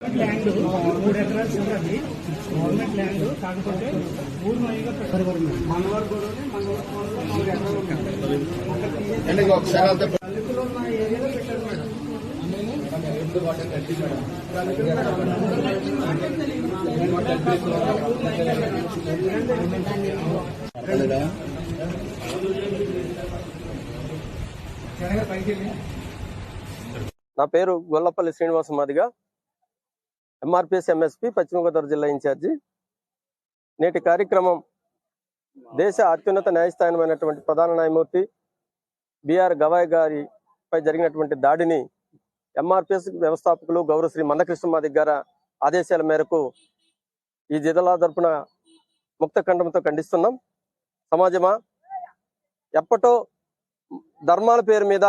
Land మూడు ఎకరాలు government land కాకపోతే ఊరు మైగా మనవర్ కూడా మూడు ఎకరాలు ఒకసారి ఉన్న ఏరియాలో పెట్టారు మేడం? నా పేరు గొల్లపల్లి శ్రీనివాస మాదిగ. ఎంఆర్పిఎస్ ఎంఎస్పి పశ్చిమ గోదావరి జిల్లా ఇన్ఛార్జి. నేటి కార్యక్రమం దేశ అత్యున్నత న్యాయస్థానమైనటువంటి ప్రధాన న్యాయమూర్తి బిఆర్ గవాయ్ గారిపై జరిగినటువంటి దాడిని ఎంఆర్పిఎస్ వ్యవస్థాపకులు గౌరవ శ్రీ మందకృష్ణ దగ్గర గారి ఆదేశాల మేరకు ఈ జిల్లా తరపున ముక్త ఖండంతో ఖండిస్తున్నాం. సమాజమా ఎప్పటో ధర్మాల పేరు మీద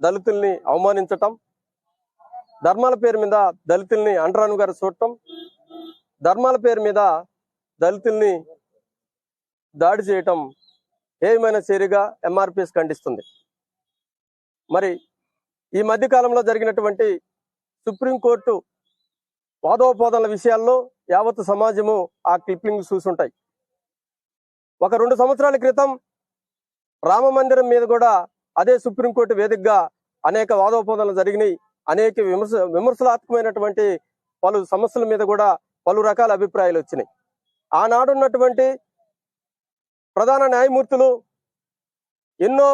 దళితుల్ని అవమానించటం ధర్మాల పేరు మీద దళితుల్ని అంటరాను గారు చూడటం ధర్మాల పేరు మీద దళితుల్ని దాడి చేయటం ఏమైనా చర్యగా ఎంఆర్పిఎస్ ఖండిస్తుంది. మరి ఈ మధ్యకాలంలో జరిగినటువంటి సుప్రీంకోర్టు వాదోపవాదనల విషయాల్లో యావత్ సమాజము ఆ క్లిప్పింగ్ చూసుంటాయి. ఒక రెండు సంవత్సరాల క్రితం రామ మందిరం మీద కూడా అదే సుప్రీంకోర్టు వేదికగా అనేక వాదోపవాదాలు జరిగినాయి. అనేక విమర్శ విమర్శనాత్మకమైనటువంటి పలు సమస్యల మీద కూడా పలు రకాల అభిప్రాయాలు వచ్చినాయి. ఆనాడున్నటువంటి ప్రధాన న్యాయమూర్తులు ఎన్నో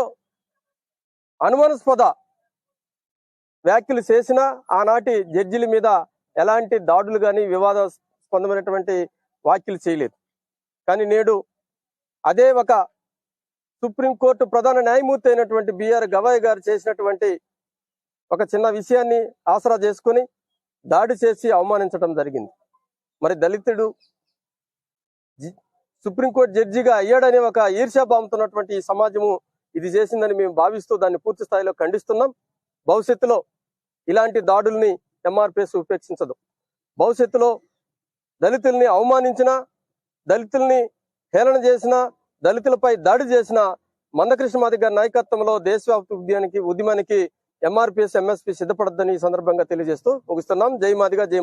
అనుమానాస్పద వ్యాఖ్యలు చేసినా ఆనాటి జడ్జిల మీద ఎలాంటి దాడులు కానీ వివాదాస్పందమైనటువంటి వ్యాఖ్యలు చేయలేదు. కానీ నేడు అదే ఒక సుప్రీంకోర్టు ప్రధాన న్యాయమూర్తి అయినటువంటి బిఆర్ గవాయ్ గారు చేసినటువంటి ఒక చిన్న విషయాన్ని ఆసరా చేసుకుని దాడి చేసి అవమానించడం జరిగింది. మరి దళితుడు సుప్రీంకోర్టు జడ్జిగా అయ్యాడని ఒక ఈర్ష్యాభావంతున్నటువంటి ఈ సమాజము ఇది చేసిందని మేము భావిస్తూ దాన్ని పూర్తి స్థాయిలో ఖండిస్తున్నాం. భవిష్యత్తులో ఇలాంటి దాడుల్ని ఎంఆర్పిఎస్ ఉపేక్షించదు. భవిష్యత్తులో దళితుల్ని అవమానించిన దళితుల్ని హేళన చేసిన దళితులపై దాడి చేసిన మందకృష్ణ మాది నాయకత్వంలో దేశవ్యాప్త ఉద్యమానికి ఉద్యమానికి ఎంఆర్పిఎస్ ఎంఎస్పి సిద్ధపడద్దని ఈ సందర్భంగా తెలియజేస్తూ ముగిస్తున్నాం. జై మాదిగా జై